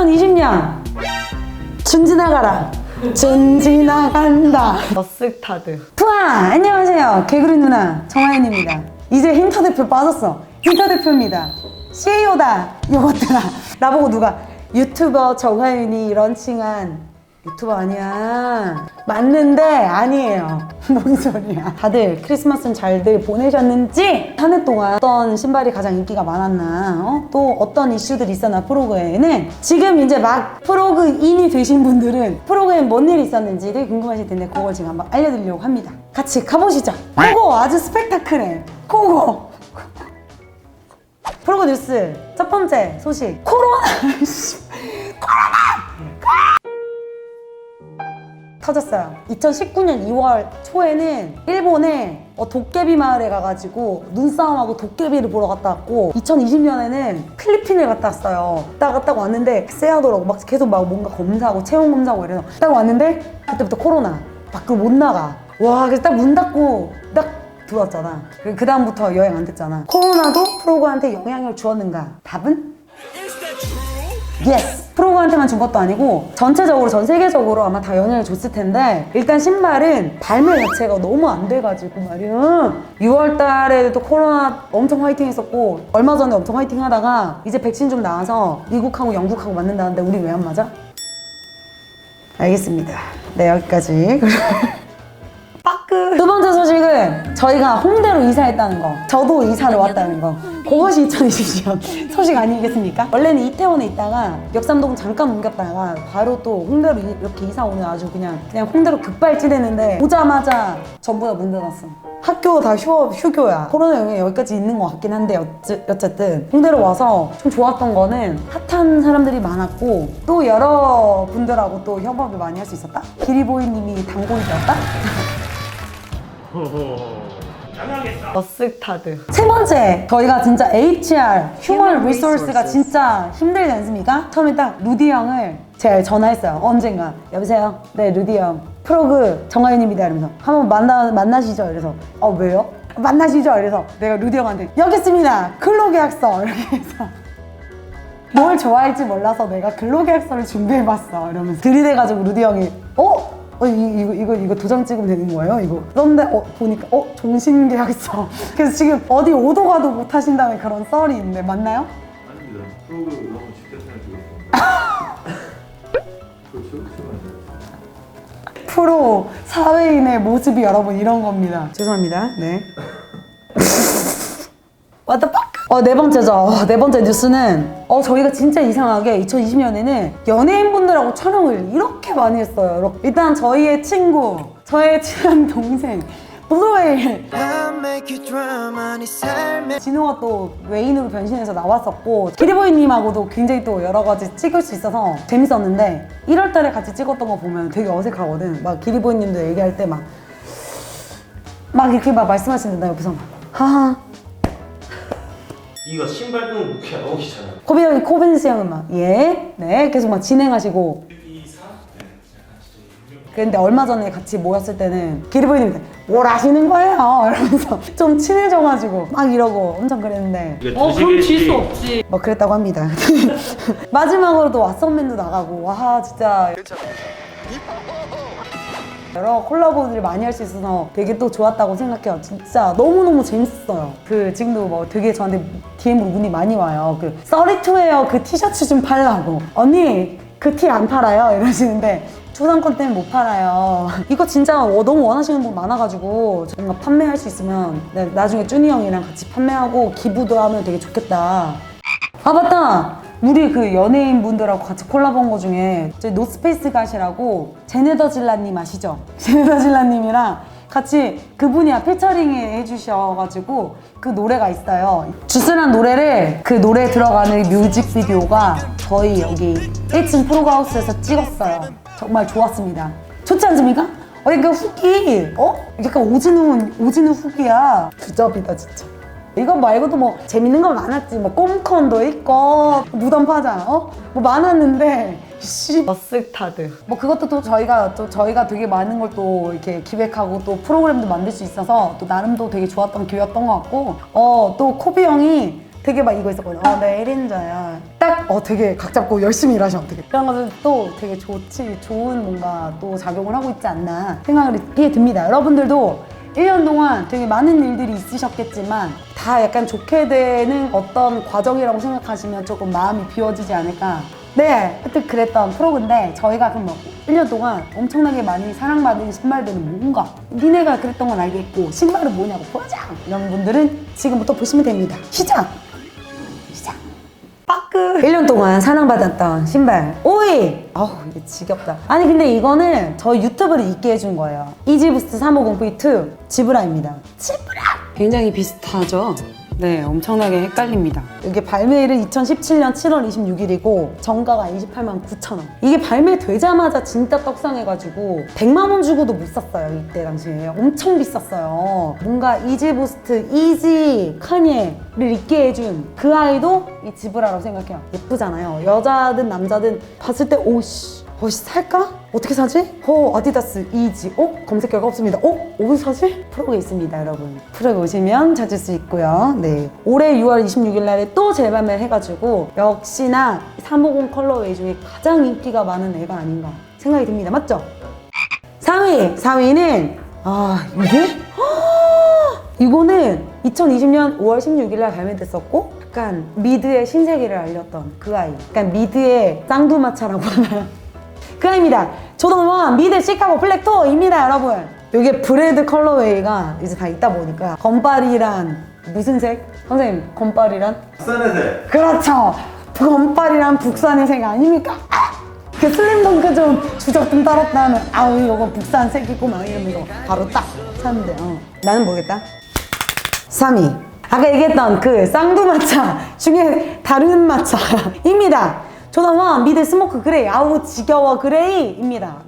2020년. 준 지나가라. 준 지나간다. 머쓱타드. 푸아 안녕하세요. 개구리 누나 정하연입니다. 이제 힌터 대표 빠졌어. 힌터 대표입니다. CEO다. 요것들아. 나보고 누가? 유튜버 정하윤이 런칭한 유튜버 아니야. 맞는데 아니에요. 뭔 소리야. 다들 크리스마스는 잘들 보내셨는지 한 해 동안 어떤 신발이 가장 인기가 많았나 어? 또 어떤 이슈들이 있었나 프로그에는 지금 이제 막 프로그인이 되신 분들은 프로그엔 뭔 일이 있었는지 되게 궁금하실 텐데 그걸 제가 한번 알려드리려고 합니다. 같이 가보시죠. 코고 아주 스펙타클해. 코고. 프로그 뉴스 첫 번째 소식. 코로나. 씨, 터졌어요. 2019년 2월 초에는 일본에 어, 도깨비 마을에 가가지고 눈싸움하고 도깨비를 보러 갔다 왔고 2020년에는 필리핀을 갔다 왔어요. 딱 갔다 왔는데 쎄하더라고. 막 계속 막 뭔가 검사하고 체온 검사하고 이래서 딱 왔는데 그때부터 코로나 밖으로 못 나가. 와 그래서 딱 문 닫고 딱 들어왔잖아. 그 다음부터 여행 안 됐잖아. 코로나도 프로그한테 영향을 주었는가? 답은 예스! 프로그한테만 준 것도 아니고 전체적으로 전 세계적으로 아마 다 영향을 줬을 텐데 일단 신발은 발매 자체가 너무 안 돼가지고 말이야 6월 달에도 코로나 엄청 화이팅 했었고 얼마 전에 엄청 화이팅 하다가 이제 백신 좀 나와서 미국하고 영국하고 맞는다는데 우리 왜 안 맞아? 알겠습니다 네 여기까지 빠끄 두 번째 소식은 저희가 홍대로 이사했다는 거 저도 이사를 왔다는 거 그것이 2020년 소식 아니겠습니까? 원래는 이태원에 있다가 역삼동 잠깐 옮겼다가 바로 또 홍대로 이- 이렇게 이사 오는 아주 그냥 그냥 홍대로 급발진했는데 오자마자 전부 다 문 닫았어. 학교 다 휴, 휴교야. 코로나 영향이 여기까지 있는 것 같긴 한데 어째, 어쨌든 홍대로 와서 좀 좋았던 거는 핫한 사람들이 많았고 또 여러 분들하고 또 협업을 많이 할 수 있었다? 기리보이님이 단골이 되었다 머쓱타드. 세 번째 저희가 진짜 HR 휴먼 리소스가 진짜 힘들지 않습니까? 처음에 딱 루디 형을 제가 전화했어요. 언젠가. 여보세요? 네 루디 형. 프로그 정하윤입니다. 이러면서 한번 만나, 만나시죠. 이래서 어 왜요? 만나시죠. 이래서 내가 루디 형한테 여기 있습니다. 근로계약서. 이렇게 해서. 뭘 좋아할지 몰라서 내가 근로계약서를 준비해봤어. 이러면서. 들이대가지고 루디 형이 어? 어 이, 이거 이거 이거 도장 찍으면 되는 거예요? 이거 그런데 어 보니까 어 종신계약서 그래서 지금 어디 오도 가도 못 하신다는 그런 썰이 있는데 맞나요? 아닙니다. 프로그램 너무. 그렇죠? 그렇죠. 프로 사회인의 모습이 여러분 이런 겁니다. 죄송합니다. 네. The fuck? 어, 네 번째죠. 어, 네 번째 뉴스는 어, 저희가 진짜 이상하게 2020년에는 연예인분들하고 촬영을 이렇게 많이 했어요. 일단 저희의 친구, 저의 친한 동생, 블루웨일 진호가 또 외인으로 변신해서 나왔었고 기리보이님하고도 굉장히 또 여러 가지 찍을 수 있어서 재밌었는데 1월 달에 같이 찍었던 거 보면 되게 어색하거든. 막 기리보이님도 얘기할 때 막 막 이렇게 막 말씀하시는데 나 옆에서 막. 하하 이거 신발 끈 이렇게 나오기잖아. 코비 형이 코빈스 형은 막 예 네 계속 막 진행하시고. 근데 얼마 전에 같이 모였을 때는 기리보이님한테 뭘 하시는 거예요? 이러면서 좀 친해져가지고 막 이러고 엄청 그랬는데. 어, 그럼 질 수 없지. 뭐 그랬다고 합니다. 마지막으로 또 왓썸맨도 나가고. 와 진짜 여러 콜라보들을 많이 할 수 있어서 되게 또 좋았다고 생각해요. 진짜 너무너무 재밌었어요. 그 지금도 뭐 되게 저한테 DM으로 문이 많이 와요. 그 써리투웨어 그 티셔츠 좀 팔라고. 언니 그 티 안 팔아요? 이러시는데 초상권 때문에 못 팔아요. 이거 진짜 어, 너무 원하시는 분 많아가지고 뭔가 판매할 수 있으면 네, 나중에 쭈니 형이랑 같이 판매하고 기부도 하면 되게 좋겠다. 아 맞다 우리 그 연예인 분들하고 같이 콜라보한 거 중에 저희 노스페이스 가시라고 제네더 질라님 아시죠? 제네더 질라님이랑 같이 그분이야 피처링 해주셔가지고 그 노래가 있어요 주스란 노래를 그 노래 들어가는 뮤직비디오가 저희 여기 1층 프로가우스에서 찍었어요 정말 좋았습니다 좋지 않습니까? 어, 이거 후기 어? 약간 오진우 오진우 후기야 주접이다 진짜 이거 말고도 뭐 재밌는 거 많았지. 뭐 꼼컨도 있고 무덤 파장 어? 뭐 많았는데 씨. 머쓱타드 뭐 그것도 또 저희가 또 저희가 되게 많은 걸 또 이렇게 기획하고 또 프로그램도 만들 수 있어서 또 나름도 되게 좋았던 기회였던 것 같고. 어 또 코비 형이 되게 막 이거 있었거든요 어, 내 1인자야. 딱 어 되게 각 잡고 열심히 일하셔. 되게. 그런 것은 또 되게 좋지 좋은 뭔가 또 작용을 하고 있지 않나 생각을 이게 듭니다. 여러분들도 1년 동안 되게 많은 일들이 있으셨겠지만 다 약간 좋게 되는 어떤 과정이라고 생각하시면 조금 마음이 비워지지 않을까 네, 하여튼 그랬던 프로그인데 저희가 그럼 뭐 1년 동안 엄청나게 많이 사랑받은 신발들은 뭔가 니네가 그랬던 건 알겠고 신발은 뭐냐고 보자 이런 분들은 지금부터 보시면 됩니다! 시작! 빠끄 1년 동안 사랑받았던 신발 오이! 아우 이게 지겹다 아니 근데 이거는 저희 유튜브를 있게 해준 거예요 이지부스트 350V2 지브라입니다 지브라! 굉장히 비슷하죠? 네, 엄청나게 헷갈립니다. 이게 발매일은 2017년 7월 26일이고 정가가 28만 9천 원. 이게 발매되자마자 진짜 떡상해가지고 100만 원 주고도 못 샀어요 이때 당시에. 엄청 비쌌어요. 뭔가 이지부스트, 이지, 카니에를 있게 해준 그 아이도 이 지브라라고 생각해요. 예쁘잖아요. 여자든 남자든 봤을 때 오씨. 어씨 살까? 어떻게 사지? 어 아디다스 이지 어? 검색 결과 없습니다 어? 어디 사지? 프로그에 있습니다 여러분 프로그에 오시면 찾을 수 있고요 네 올해 6월 26일 날에 또 재발매를 해가지고 역시나 350 컬러웨이 중에 가장 인기가 많은 애가 아닌가 생각이 듭니다 맞죠? 3위 4위는 아 이게? 이거는 2020년 5월 16일 날 발매됐었고 약간 미드의 신세계를 알렸던 그 아이 약간 미드의 쌍두마차라고 하나요? 그 아이입니다 조던원 미드 시카고 블랙토입니다 여러분 이게 브레드 컬러웨이가 이제 다 있다 보니까 건빨이란 무슨 색? 선생님 건빨이란? 부산의 새. 그렇죠 건빨이란 북산의 색 아닙니까? 아! 그 슬림덩크 좀 주적 좀 따랐다 하면 아우 이거 북산 색이고 막 이러면서 바로 딱 샀는데 어. 나는 모르겠다 3위 아까 얘기했던 그 쌍두마차 중에 다른 마차입니다 조던원 미드 스모크 그레이 아우 지겨워 그레이입니다.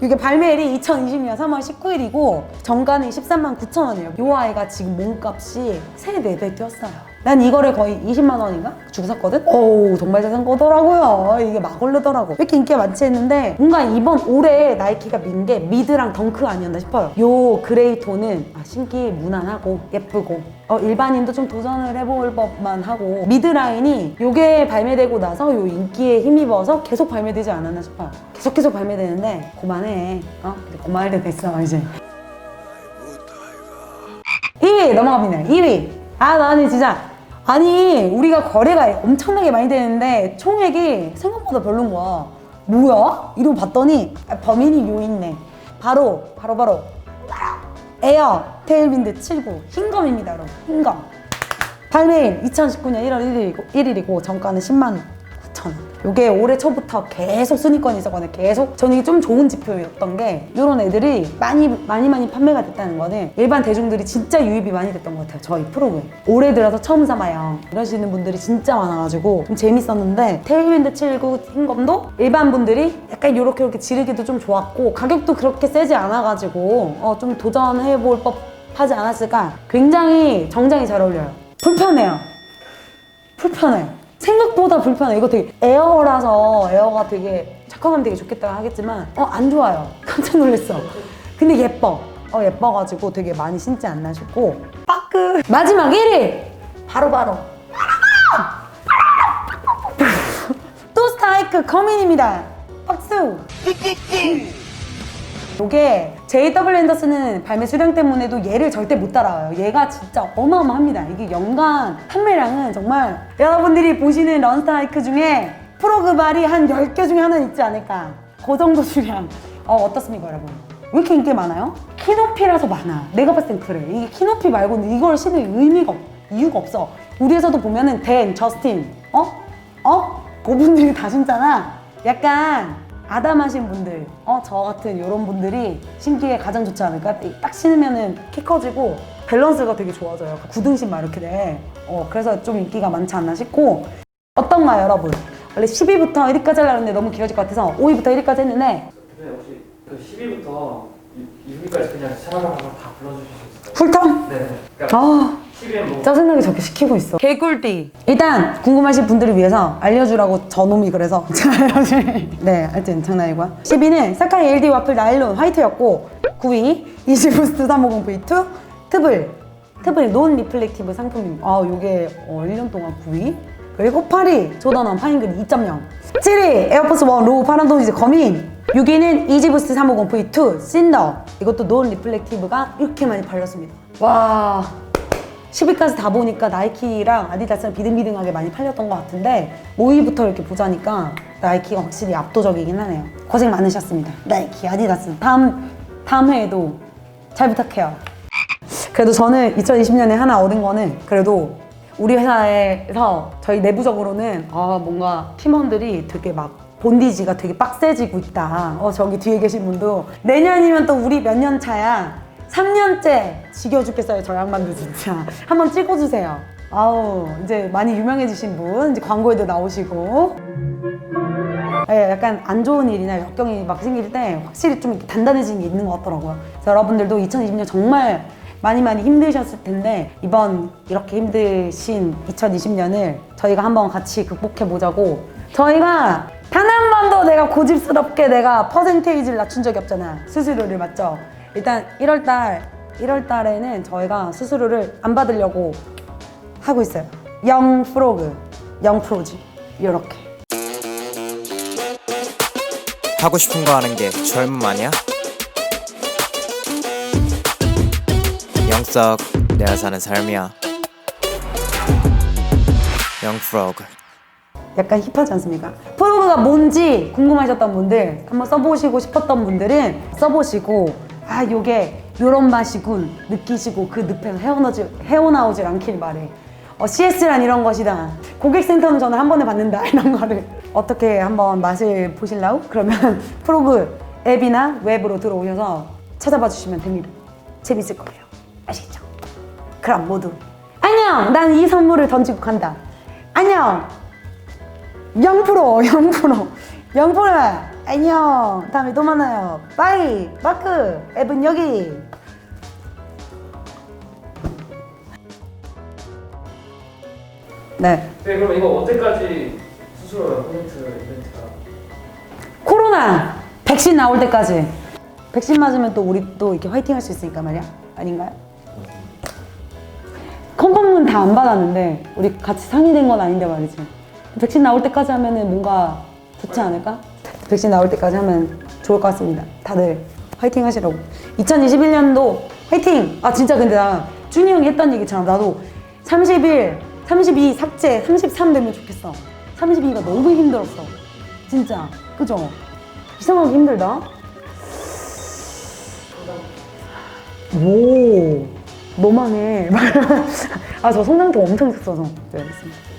이게 발매일이 2020년 3월 19일이고 정가는 13만 9천 원이에요. 이 아이가 지금 몸값이 3, 4배 뛰었어요 난 이거를 거의 20만 원인가? 주고 샀거든? 어우 정말 잘 산 거더라고요 이게 막 오르더라고 왜 이렇게 인기가 많지 했는데 뭔가 이번 올해 나이키가 민 게 미드랑 덩크 아니었나 싶어요 요 그레이 톤은 아, 신기 무난하고 예쁘고 어, 일반인도 좀 도전을 해볼 법만 하고 미드 라인이 요게 발매되고 나서 요 인기에 힘입어서 계속 발매되지 않았나 싶어요 계속 계속 발매되는데 그만해 어? 그만할 때 됐어 이제 2위 넘어갑니다. 2위. 아 나는 진짜 아니 우리가 거래가 엄청나게 많이 되는데 총액이 생각보다 별론 거야. 뭐야? 이러고 봤더니 아, 범인이 요 있네. 바로 바로 바로 에어 테일윈드 79 흰검입니다, 여러분. 흰검. 발매일 2019년 1월 1일이고, 1일이고 정가는 10만 9천 원. 요게 올해 초부터 계속 순위권이 있었거든요. 계속. 저는 이게 좀 좋은 지표였던 게 이런 애들이 많이 많이 많이 판매가 됐다는 거는 일반 대중들이 진짜 유입이 많이 됐던 것 같아요. 저희 프로그램. 올해 들어서 처음 사봐요. 이러시는 분들이 진짜 많아가지고 좀 재밌었는데 테일윈드 79 흰검도 일반 분들이 약간 이렇게 이렇게 지르기도 좀 좋았고 가격도 그렇게 세지 않아가지고 어, 좀 도전해볼 법 하지 않았을까 굉장히 정장이 잘 어울려요. 불편해요. 불편해. 생각보다 불편해. 이거 되게 에어라서 에어가 되게 착화감 되게 좋겠다 하겠지만 어 안 좋아요. 깜짝 놀랐어. 근데 예뻐. 어 예뻐가지고 되게 많이 신지 않나 싶고 빠끄 마지막 1위 바로 바로 또 스타이크 커민입니다. 박수. 이게 JW 앤더슨은 발매 수량 때문에도 얘를 절대 못 따라와요. 얘가 진짜 어마어마합니다. 이게 연간 판매량은 정말 여러분들이 보시는 런스타이크 중에 프로그발이 한 10개 중에 하나 있지 않을까. 그 정도 수량. 어, 어떻습니까, 여러분? 왜 이렇게 인기 많아요? 키높이라서 많아. 내가 봤을 땐 그래. 이게 키높이 말고는 이걸 신을 의미가 없, 이유가 없어. 우리에서도 보면은 댄, 저스틴, 어? 어? 그분들이 다 신잖아. 약간 아담하신 분들, 어, 저 같은 이런 분들이 신기에 가장 좋지 않을까? 딱 신으면은 키 커지고 밸런스가 되게 좋아져요. 구등 신 막 이렇게 돼. 어, 그래서 좀 인기가 많지 않나 싶고. 어떤가요, 여러분? 원래 10위부터 1위까지 하려고 했는데 너무 길어질 것 같아서 5위부터 1위까지 했는데 근데 혹시 그 10위부터 6위까지 그냥 차라리 다 불러주실 수 있을까요? 훌텀? 네. 그러니까 아, 10위엔 뭐 짜증나게 저렇게 시키고 있어. 개꿀띠. 일단 궁금하신 분들을 위해서 알려주라고 저놈이 그래서 제가 알려줄. 네, 하여튼 장난이고요. 10위는 사카이 LD 와플 나일론 화이트였고 9위 이지부스트 350V2 트블 트블 논 리플렉티브 상품입니다. 아, 요게 어, 1년 동안 9위? 그리고 8위 조던원 파인그린 2.0 7위 에어포스 1 로우 파란도이즈 거민 6위는 이지부스트 350 V2 신더 이것도 노은 리플렉티브가 이렇게 많이 팔렸습니다 와 10위까지 다 보니까 나이키랑 아디다스는 비등비등하게 많이 팔렸던 것 같은데 5위부터 이렇게 보자니까 나이키가 확실히 압도적이긴 하네요 고생 많으셨습니다 나이키 아디다스 다음 다음 해에도 잘 부탁해요 그래도 저는 2020년에 하나 얻은 거는 그래도 우리 회사에서 저희 내부적으로는 아 뭔가 팀원들이 되게 막 본디지가 되게 빡세지고 있다. 어 저기 뒤에 계신 분도 내년이면 또 우리 몇 년 차야? 3년째 지겨 죽겠어요 저 양반도 진짜 한번 찍어주세요. 아우 이제 많이 유명해지신 분 이제 광고에도 나오시고 예, 약간 안 좋은 일이나 역경이 막 생길 때 확실히 좀 이렇게 단단해지는 게 있는 것 같더라고요. 그래서 여러분들도 2020년 정말 많이 많이 힘드셨을 텐데 이번 이렇게 힘드신 2020년을 저희가 한번 같이 극복해 보자고 저희가 단 한 번도 내가 고집스럽게 내가 퍼센테이지를 낮춘 적이 없잖아 수수료를 맞죠? 일단 1월달 1월달에는 저희가 수수료를 안 받으려고 하고 있어요. 영 프로그, 영 프로지 이렇게. 하고 싶은 거 하는 게 젊음 아니야? 영석 내가 사는 삶이야 영 프로그 약간 힙하지 않습니까? 프로그가 뭔지 궁금하셨던 분들, 한번 써보시고 싶었던 분들은 써보시고, 아, 요게 요런 맛이군 느끼시고 그 늪에서 헤어나오지, 헤어나오질 않길 바래. 어, CS란 이런 것이다. 고객센터는 저는 한 번에 받는다. 이런 거를. 어떻게 한번 맛을 보실라고? 그러면 프로그 앱이나 웹으로 들어오셔서 찾아봐 주시면 됩니다. 재밌을 거예요. 아시겠죠? 그럼 모두 안녕! 난 이 선물을 던지고 간다. 안녕! 0% 0% 0% 안녕. 다음에 또 만나요. 빠이. 마크. 앱은 여기. 네. 네, 그럼 이거 언제까지 수수료 퍼센트 이벤트가? 코로나 백신 나올 때까지. 백신 맞으면 또 우리 또 이렇게 화이팅 할 수 있으니까 말이야. 아닌가요? 컨펌은 다 안 받았는데 우리 같이 상의된 건 아닌데 말이지. 백신 나올 때까지 하면은 뭔가 좋지 않을까? 백신 나올 때까지 하면 좋을 것 같습니다. 다들 화이팅 하시라고. 2021년도 화이팅! 아 진짜 근데 나 준이 형이 했던 얘기처럼 나도 30일 32 삭제 33 되면 좋겠어. 32가 너무 힘들었어. 진짜. 그죠? 이상하게 힘들다? 오 너만 해 아 저 성장도 엄청 썼어서. 네 알겠습니다